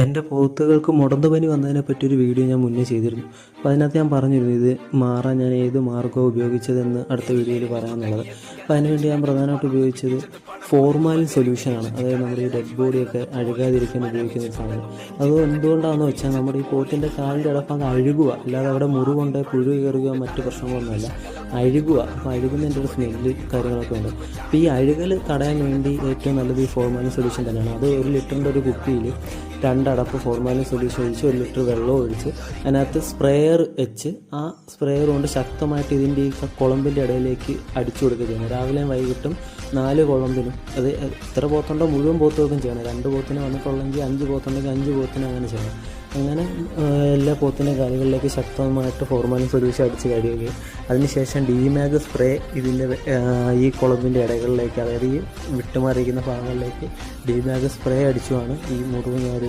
എന്റെ പോത്തുകൾക്ക് മുടന്ത് പനി വന്നതിനെ പറ്റിയൊരു വീഡിയോ ഞാൻ മുന്നേ ചെയ്തിരുന്നു. അപ്പോൾ അതിനകത്ത് ഞാൻ പറഞ്ഞിരുന്നു ഇത് മാറാൻ ഞാൻ ഏത് മാർഗം ഉപയോഗിച്ചതെന്ന് അടുത്ത വീഡിയോയിൽ പറയാമെന്നുള്ളത് അപ്പോൾ അതിനുവേണ്ടി ഞാൻ പ്രധാനമായിട്ട് ഉപയോഗിച്ചത് ഫോർമാലിൻ സൊല്യൂഷനാണ് അതായത് നമ്മുടെ ഈ ഡെഡ് ബോഡിയൊക്കെ അഴുകാതിരിക്കാൻ ഉപയോഗിക്കുന്ന ഒരു സാധനം. അത് എന്തുകൊണ്ടാണെന്ന് വെച്ചാൽ നമ്മുടെ ഈ പോത്തിന്റെ കാലിന്റെ ഇടഭാഗം അഴുകുക. അല്ലാതെ അവിടെ മുറിവുണ്ട് പുഴു കയറുക മറ്റു പ്രശ്നങ്ങളൊന്നുമല്ല. അഴുകുക. അപ്പോൾ അഴുകുന്നതിന്റെ ഒരു സ്മെല്ല് കാര്യങ്ങളൊക്കെ ഉണ്ട്. അപ്പോൾ ഈ അഴുകൽ തടയാൻ വേണ്ടി ഏറ്റവും നല്ലത് ഈ ഫോർമാലിൻ സൊല്യൂഷൻ തന്നെയാണ്. അത് ഒരു ലിറ്ററിന്റെ ഒരു കുപ്പിയിൽ രണ്ടടപ്പ് ഫോർമാലിൻ സൊല്യൂഷൻ ഒഴിച്ച് ഒരു ലിറ്റർ വെള്ളം ഒഴിച്ച് അതിനകത്ത് സ്പ്രേയർ വെച്ച് ആ സ്പ്രേയർ കൊണ്ട് ശക്തമായിട്ട് ഇതിന്റെ ഈ കുളമ്പിന്റെ ഇടയിലേക്ക് അടിച്ചു കൊടുക്കുക രാവിലെയും വൈകിട്ടും നാല് കുളമ്പിനും അത് എത്ര പോത്തുണ്ടോ മുഴുവൻ പോത്തുകൾക്കും ചെയ്യണം. രണ്ട് പോത്തിന് വന്നിട്ടുള്ളെങ്കിൽ അഞ്ച് പോത്തുണ്ടെങ്കിൽ അഞ്ച് പോത്തിന് അങ്ങനെ ചെയ്യണം. അങ്ങനെ എല്ലാ പോത്തിന്റെ കാലുകളിലേക്ക് ശക്തമായിട്ട് ഫോർമാലിൻ സൊല്യൂഷൻ അടിച്ച് കഴിയുകയും അതിനുശേഷം ഡിമാഗ് സ്പ്രേ ഇതിന്റെ ഈ കുളമ്പിന്റെ ഇടകളിലേക്ക് അതായത് ഈ വിട്ടുമാറിയിരിക്കുന്ന ഭാഗങ്ങളിലേക്ക് ഡിമാഗ് സ്പ്രേ അടിച്ചുമാണ് ഈ മുറിവ്